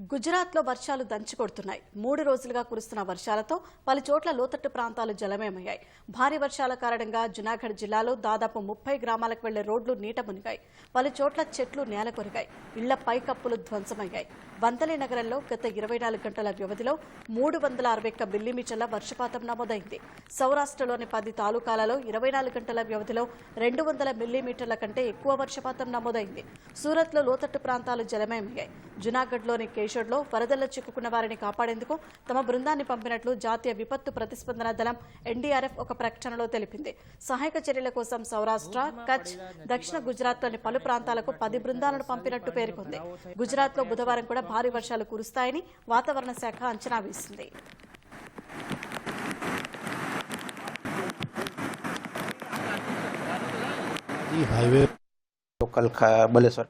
గుజరాత్లో వర్షాలు దంచుకొడుతున్నాయి మూడు రోజులుగా కురుస్తున్న వర్షాలతో పలు చోట్ల లోతట్టు ప్రాంతాలు జలమయమయ్యాయి. భారీ వర్షాల కారణంగా జునాగఢ్ జిల్లాలో దాదాపు ముప్పై గ్రామాలకు వెళ్ళే రోడ్లు నీట మునిగాయి. పలు చోట్ల చెట్లు నేల కొరిగాయి. ఇళ్ళ పైకప్పులు ధ్వంసమయ్యాయి. వంతలి నగరంలో గత ఇరవై నాలుగు గంటల వ్యవధిలో మూడు వందల అరవై ఒక్క మిల్లీమీటర్ల వర్షపాతం నమోదైంది. సౌరాష్ట్రలోని పది తాలూకాలలో ఇరవై నాలుగు గంటల వ్యవధిలో రెండు వందల మిల్లీమీటర్ల కంటే ఎక్కువ వర్షపాతం నమోదైంది. సూరత్లో లోతట్టు ప్రాంతాలు జలమయమయ్యాయి. జునాగఢ్లోని కేశోడ్లో వరదల్లో చిక్కుకున్న వారిని కాపాడేందుకు తమ బృందాన్ని పంపినట్లు జాతీయ విపత్తు ప్రతిస్పందన దళం ఎన్డీఆర్ఎఫ్ ఒక ప్రకటనలో తెలిపింది. సహాయక చర్యల కోసం సౌరాష్ట్ర కచ్ దక్షిణ గుజరాత్లోని పలు ప్రాంతాలకు పది బృందాలను పంపినట్టు పేర్కొంది. గుజరాత్లో బుధవారం కూడా భారీ వర్షాలు కురుస్తాయని వాతావరణ శాఖ అంచనా వేసింది. ఈ హైవే లోకల్ బలేశ్వర్